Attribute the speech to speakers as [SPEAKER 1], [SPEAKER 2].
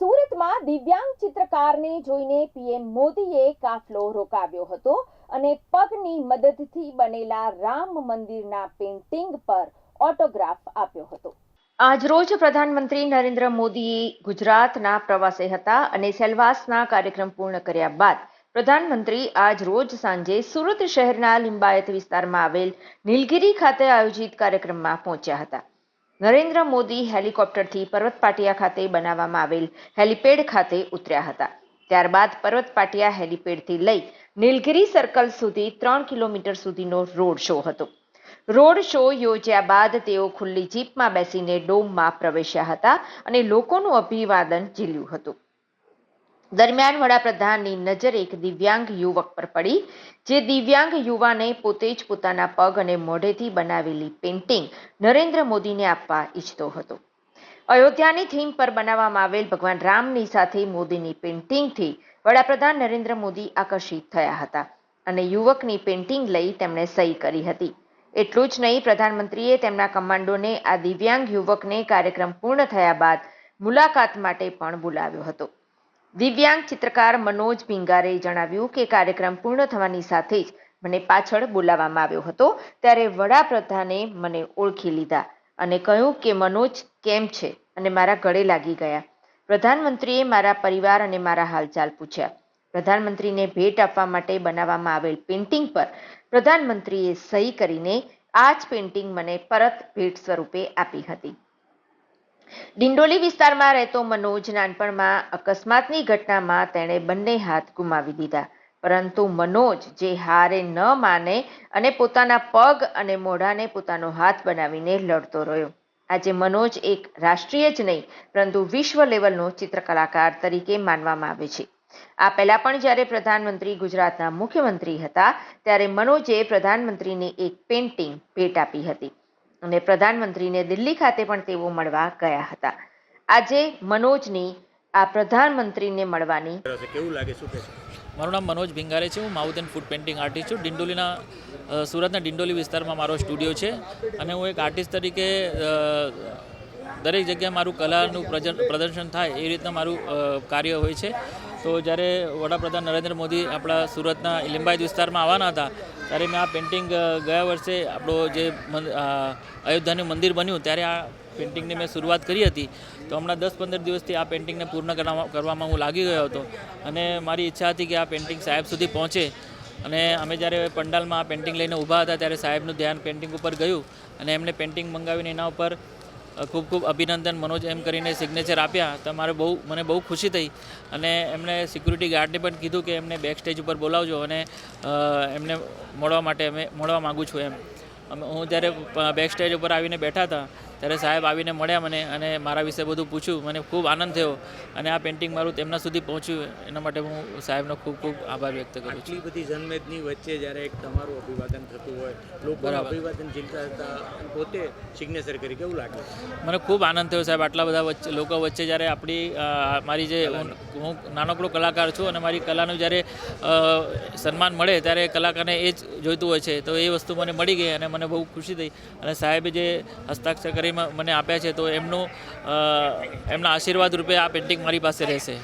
[SPEAKER 1] સુરતમાં દિવ્યાંગ ચિત્રકારને જોઈને પીએમ મોદીએ કાફલો રોકાવ્યો હતો અને પગની મદદથી બનેલા રામ મંદિરના પેઇન્ટિંગ પર ઓટોગ્રાફ આપ્યો હતો. આજરોજ પ્રધાનમંત્રી નરેન્દ્ર મોદી ગુજરાતના પ્રવાસે હતા અને સેલવાસના કાર્યક્રમ પૂર્ણ કર્યા બાદ પ્રધાનમંત્રી આજ રોજ સાંજે સુરત શહેરના લિંબાયત વિસ્તારમાં આવેલ નીલગીરી ખાતે આયોજિત કાર્યક્રમમાં પહોંચ્યા હતા. નરેન્દ્ર મોદી હેલિકોપ્ટરથી પર્વત પાટિયા ખાતે બનાવવામાં આવેલ હેલિપેડ ખાતે ઉતર્યા હતા. ત્યારબાદ પર્વત પાટિયા હેલિપેડથી લઈ નીલગિરી સર્કલ સુધી ત્રણ કિલોમીટર સુધીનો રોડ શો હતો. રોડ શો યોજ્યા બાદ તેઓ ખુલ્લી જીપમાં બેસીને ડોમમાં પ્રવેશ્યા હતા અને લોકોનું અભિવાદન ઝીલ્યું હતું. દરમિયાન વડાપ્રધાનની નજર એક દિવ્યાંગ યુવક પર પડી, જે દિવ્યાંગ યુવાને પોતે જ પોતાના પગ અને મોઢેથી બનાવેલી પેઇન્ટિંગ નરેન્દ્ર મોદીને આપવા ઈચ્છતો હતો. અયોધ્યાની થીમ પર બનાવવામાં આવેલ ભગવાન રામની સાથે મોદીની પેઇન્ટિંગથી વડાપ્રધાન નરેન્દ્ર મોદી આકર્ષિત થયા હતા અને યુવકની પેઇન્ટિંગ લઈ તેમણે સહી કરી હતી. એટલું જ નહીં, પ્રધાનમંત્રીએ તેમના કમાન્ડોને આ દિવ્યાંગ યુવકને કાર્યક્રમ પૂર્ણ થયા બાદ મુલાકાત માટે પણ બોલાવ્યો હતો. દિવ્યાંગ ચિત્રકાર મનોજ પિંગારે જણાવ્યું કે કાર્યક્રમ પૂર્ણ થવાની સાથે જ મને પાછળ બોલાવવામાં આવ્યો હતો, ત્યારે વડાપ્રધાને મને ઓળખી લીધા અને કહ્યું કે, મનોજ, કેમ છે? અને મારા ગળે લાગી ગયા. પ્રધાનમંત્રીએ મારા પરિવાર અને મારા હાલચાલ પૂછ્યા. પ્રધાનમંત્રીને ભેટ આપવા માટે બનાવવામાં આવેલ પેઇન્ટિંગ પર પ્રધાનમંત્રીએ સહી કરીને આ જ પેઇન્ટિંગ મને પરત ભેટ સ્વરૂપે આપી હતી. ડિંડોલી વિસ્તારમાં રહેતો મનોજ નાનપણમાં અકસ્માતની ઘટનામાં તેણે બંને હાથ ગુમાવી દીધા. પરંતુ મનોજ, જે હારે ન માને અને પોતાના પગ અને મોઢાને પોતાનો હાથ બનાવીને લડતો રહ્યો. આજે મનોજ એક રાષ્ટ્રીય જ નહીં, પરંતુ વિશ્વ લેવલનો ચિત્રકલાકાર તરીકે માનવામાં આવે છે. આ પહેલા પણ જ્યારે પ્રધાનમંત્રી ગુજરાતના મુખ્યમંત્રી હતા, ત્યારે મનોજે પ્રધાનમંત્રીને એક પેઇન્ટિંગ ભેટ આપી હતી. અને પ્રધાનમંત્રીને દિલ્હી ખાતે પણ તેઓ મળવા ગયા હતા. આજે મનોજની આ પ્રધાનમંત્રીને મળવાની
[SPEAKER 2] કેવું લાગે શું કે
[SPEAKER 3] મારું નામ મનોજ ભિંગારે છે હું mouth and foot painting artist છું. ડિંડોલીના સુરતના ડિંડોલી વિસ્તારમાં મારો સ્ટુડિયો છે અને હું એક આર્ટિસ્ટ તરીકે દરેક જગ્યાએ મારું કલાનું પ્રદર્શન થાય એ રીતના મારું કાર્ય હોય છે. તો જ્યારે વડાપ્રધાન નરેન્દ્ર મોદી આપણા સુરતના લિંબાયત વિસ્તારમાં આવવાના હતા ત્યારે મેં આ પેઇન્ટિંગ ગયા વર્ષે આપણો જે અયોધ્યાનું મંદિર બન્યું ત્યારે આ પેઇન્ટિંગની મેં શરૂઆત કરી હતી. તો હમણાં દસ પંદર દિવસથી આ પેઇન્ટિંગને પૂર્ણ કરવા- કરવામાં હું લાગી ગયો હતો. અને મારી ઈચ્છા હતી કે આ પેઇન્ટિંગ સાહેબ સુધી પહોંચે. અને અમે જ્યારે પંડાલમાં આ પેઇન્ટિંગ લઈને ઊભા હતા ત્યારે સાહેબનું ધ્યાન પેઇન્ટિંગ ઉપર ગયું. અને એમને પેઇન્ટિંગ મંગાવીને એના ઉપર ખૂબ ખૂબ અભિનંદન મનોજ એમ કરીને સિગ્નેચર આપ્યા. તો મારે બહુ, મને બહુ ખુશી થઈ અને એમણે સિક્યુરિટી ગાર્ડને પણ કીધું કે એમને બેક સ્ટેજ ઉપર બોલાવજો અને એમને મળવા માટે અમે, મળવા માગું છું એમ. હું જ્યારે બેક સ્ટેજ ઉપર આવીને બેઠા હતા ત્યારે સાહેબ આવીને મળ્યા મને અને મારા વિશે બધું પૂછ્યું. મને ખૂબ આનંદ થયો અને આ પેઇન્ટિંગ મારું તેમના સુધી પહોંચ્યું. એના માટે હું સાહેબનો ખૂબ ખૂબ આભાર વ્યક્ત કરું છું.
[SPEAKER 2] બધી જનમેદની વચ્ચે જ્યારે એક તમારું અભિવાદન થતું હોય લોકો અભિવાદન ઝીલતા હતા પોતે સિગ્નેચર કરી કેવું લાગે?
[SPEAKER 3] મને ખૂબ આનંદ થયો સાહેબ આટલા બધા વચ્ચે લોકો વચ્ચે જ્યારે આપણી મારી જે હું હું નાનકડો કલાકાર છું અને મારી કલાનું જ્યારે સન્માન મળે ત્યારે કલાકારને એ જ જોઈતું હોય છે. તો એ વસ્તુ મને મળી ગઈ અને મને બહુ ખુશી થઈ. અને સાહેબે જે હસ્તાક્ષર કરી મને આપ્યા છે તો એમનું એમના આશીર્વાદ રૂપે આ પેઇન્ટિંગ મારી પાસે રહેશે.